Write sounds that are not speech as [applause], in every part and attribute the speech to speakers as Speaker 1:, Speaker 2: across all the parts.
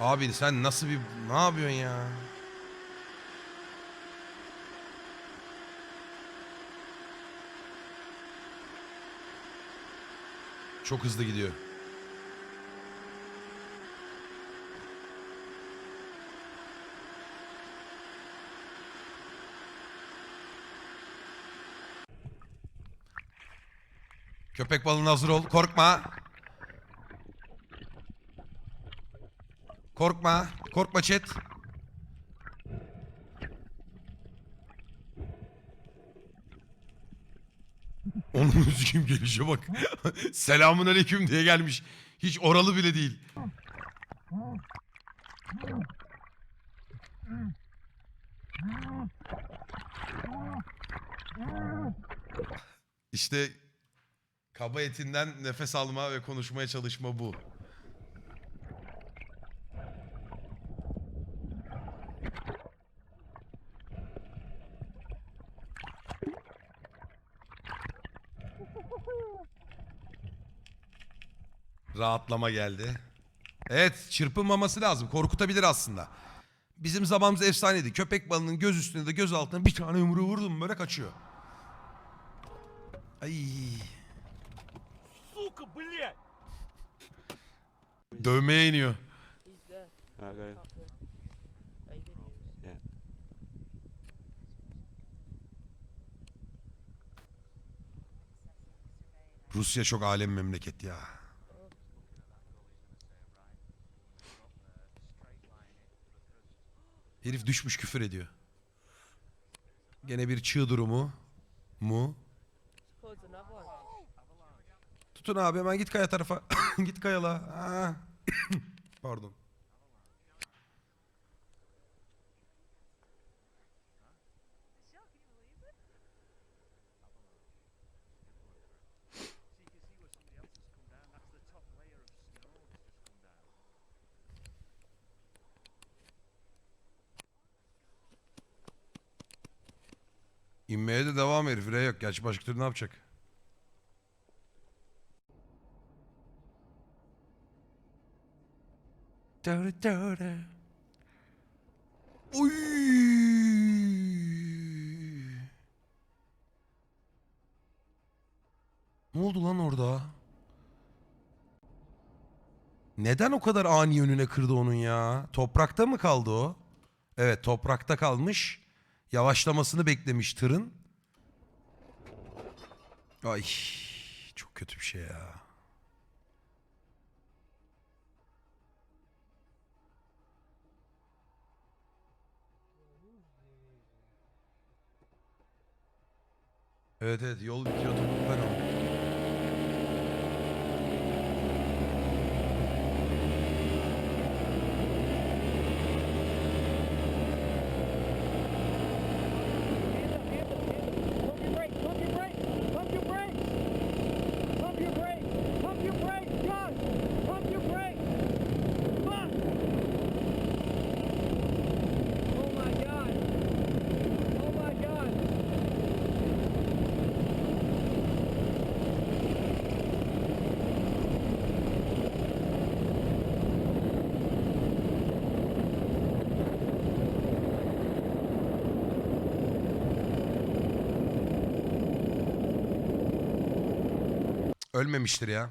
Speaker 1: Abi sen nasıl bir... Ne yapıyorsun ya? Çok hızlı gidiyor. Köpek balığına hazır ol. Korkma. Korkma. Korkma chat. Onun [laughs] üzgün gelişe bak. [laughs] Selamun aleyküm diye gelmiş. Hiç oralı bile değil. İşte kaba etinden nefes alma ve konuşmaya çalışma bu. Rahatlama geldi. Evet çırpınmaması lazım. Korkutabilir aslında. Bizim zamanımız efsaneydi. Köpek balının göz üstüne de göz altına bir tane yumruğu vurdum böyle kaçıyor. Ay.
Speaker 2: Сука, блядь!
Speaker 1: Dövmeye iniyor.
Speaker 3: He's dead.
Speaker 4: Okay.
Speaker 3: Top there. Are you videos?
Speaker 4: Yeah.
Speaker 1: Rusya çok alem memleket ya. Herif düşmüş küfür ediyor. Gene bir çığ durumu. Mu. Tutun abi hemen git kaya tarafa. [coughs] git kayala. Aa. [coughs] Pardon. İnmeye de devam herif. Re yok. Gerçi başka türlü ne yapacak? Döre döre. Oy. Ne oldu lan orada? Neden o kadar ani yönüne kırdı onun ya? Toprakta mı kaldı o? Evet toprakta kalmış. Yavaşlamasını beklemiş tırın. Ay çok kötü bir şey ya. Evet evet yol bitiyor topuklar ama. Ölmemiştir ya.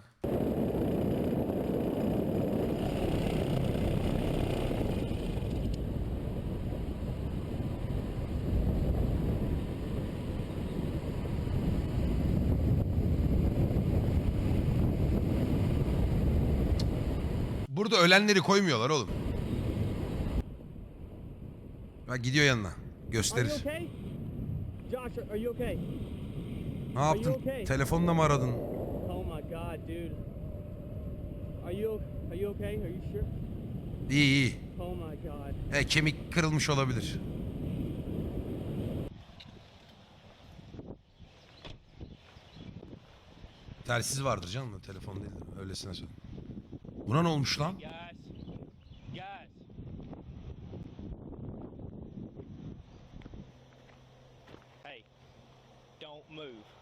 Speaker 1: Burada ölenleri koymuyorlar oğlum. Bak gidiyor yanına. Gösterir.
Speaker 2: okay? Josh, are you okay?
Speaker 1: Ne yaptın? Telefonla mı aradın?
Speaker 2: Dude. Are you are you okay? Are you sure?
Speaker 1: İyi iyi.
Speaker 2: Oh my god.
Speaker 1: E, kemik kırılmış olabilir. Telsiz vardır canım da telefon değil. Öylesine söyle. Buna ne olmuş lan?
Speaker 5: Guys, guys. Hey, don't move.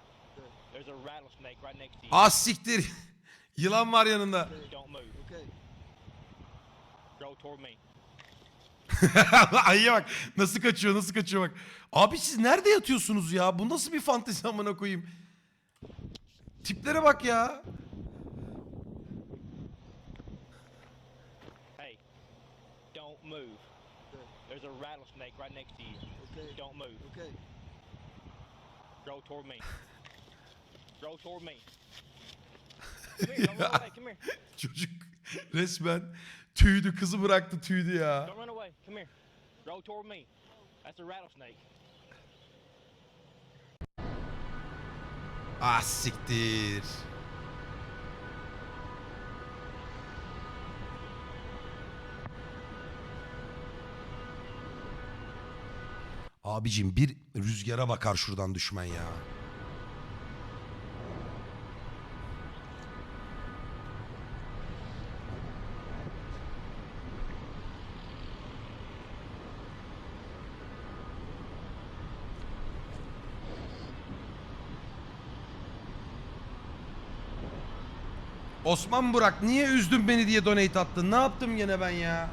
Speaker 5: There's a rattlesnake right next to you.
Speaker 1: Az siktir. [laughs] Yılan var yanında.
Speaker 5: Don't move.
Speaker 6: Okay.
Speaker 5: Go Roll toward me. [laughs]
Speaker 1: Ayıya bak nasıl kaçıyor nasıl kaçıyor bak. Abi siz nerede yatıyorsunuz ya? Bu nasıl bir fantezi amına koyayım? Tiplere bak ya.
Speaker 5: Hey, don't move. There's a rattlesnake right next to you.
Speaker 4: Okay.
Speaker 5: Don't move.
Speaker 4: Okay.
Speaker 5: Roll toward me. [laughs] Roll toward me. [laughs] Come here, don't run away. Come here. [laughs]
Speaker 1: Çocuk resmen tüydü kızı bıraktı tüydü ya.
Speaker 5: Don't run away. Come here. Roll toward me. That's a rattlesnake.
Speaker 1: Ah siktir. Abicim bir rüzgara bakar şuradan düşman ya. Osman Burak niye üzdün beni diye donate attın? Ne yaptım gene ben ya?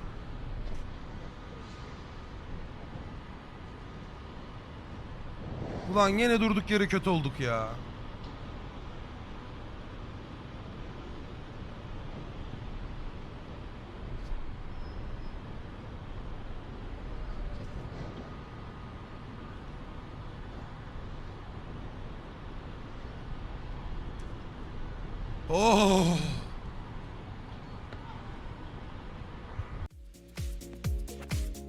Speaker 1: Ulan gene durduk yere kötü olduk ya. Oh.